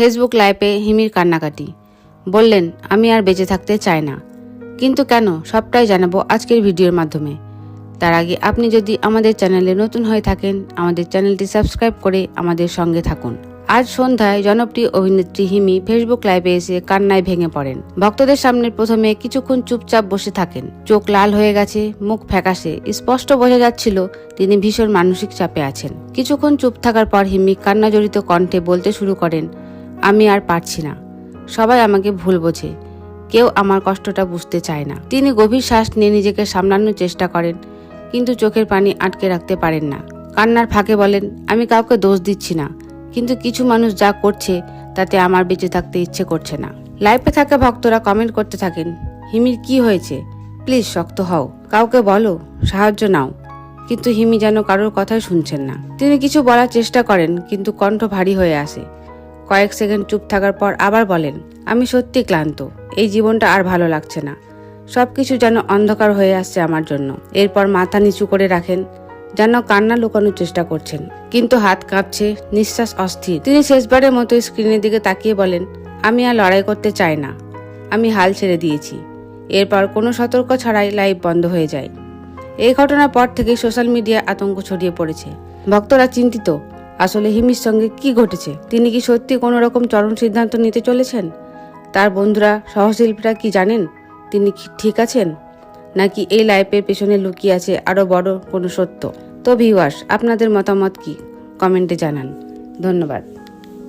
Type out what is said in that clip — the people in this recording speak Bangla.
ফেসবুক লাইভে হিমির কান্নাকাটি। বললেন, আমি আর বেঁচে থাকতে চাই না। কিন্তু কেন? সবটাই জানাব আজকের ভিডিওর মাধ্যমে। তার আগে আপনি যদি আমাদের চ্যানেলে নতুন হয়ে থাকেন, আমাদের চ্যানেলটি সাবস্ক্রাইব করে আমাদের সঙ্গে থাকুন। আজ সন্ধ্যায় জনপ্রিয় অভিনেত্রী হিমি ফেসবুক লাইভে এসে কান্নায় ভেঙে পড়েন। ভক্তদের সামনে প্রথমে কিছুক্ষণ চুপচাপ বসে থাকেন। চোখ লাল হয়ে গেছে, মুখ ফ্যাকাশে। স্পষ্ট বোঝা যাচ্ছিল তিনি ভীষণ মানসিক চাপে আছেন। কিছুক্ষণ চুপ থাকার পর হিমি কান্নাজড়িত কণ্ঠে বলতে শুরু করেন আমি আর পারছি না। সবাই আমাকে ভুল বোঝে। কেউ আমার কষ্টটা বুঝতে চায় না। তিনি গভীর শ্বাস নিয়ে নিজেকে সামলানোর চেষ্টা করেন, কিন্তু চোখের পানি আটকে রাখতে পারেন না। কান্নার ফাঁকে বলেন, আমি কাউকে দোষ দিচ্ছি না, কিন্তু কিছু মানুষ যা করছে, তাতে আমার বেঁচে থাকতে ইচ্ছে করছে না। লাইফে থাকা ভক্তরা কমেন্ট করতে থাকেন, হিমির কি হয়েছে? প্লিজ শক্ত হও। কাউকে বলো, সাহায্য নাও। কিন্তু হিমি যেন কারোর কথাই শুনছেন না। তিনি কিছু বলার চেষ্টা করেন, কিন্তু কণ্ঠ ভারী হয়ে আসে। কয়েক সেকেন্ড চুপ থাকার পর আবার বলেন, আমি সত্যি ক্লান্ত। এই জীবনটা আর ভালো লাগছে না। সব কিছু যেন অন্ধকার হয়ে আসছে আমার জন্য। এরপর মাথা নিচু করে রাখেন, যেন কান্না লুকানোর চেষ্টা করছেন। কিন্তু হাত কাঁপছে, নিঃশ্বাস অস্থির। তিনি শেষবারের মতো স্ক্রিনের দিকে তাকিয়ে বলেন, আমি আর লড়াই করতে চাই না। আমি হাল ছেড়ে দিয়েছি। এরপর কোনো সতর্ক ছাড়াই লাইভ বন্ধ হয়ে যায়। এই ঘটনার পর থেকে সোশ্যাল মিডিয়া আতঙ্ক ছড়িয়ে পড়েছে। ভক্তরা চিন্তিত আসলে হিমির সঙ্গে কি ঘটেছে? তিনি কি সত্যি কোনো রকম চরম সিদ্ধান্ত নিতে চলেছেন? তার বন্ধুরা, সহশিল্পীরা কি জানেন তিনি ঠিক আছেন? নাকি এই লাইফের পেছনে লুকিয়ে আছে আরও বড় কোনো সত্য? তো ভিউয়ার্স আপনাদের মতামত কি? কমেন্টে জানান। ধন্যবাদ।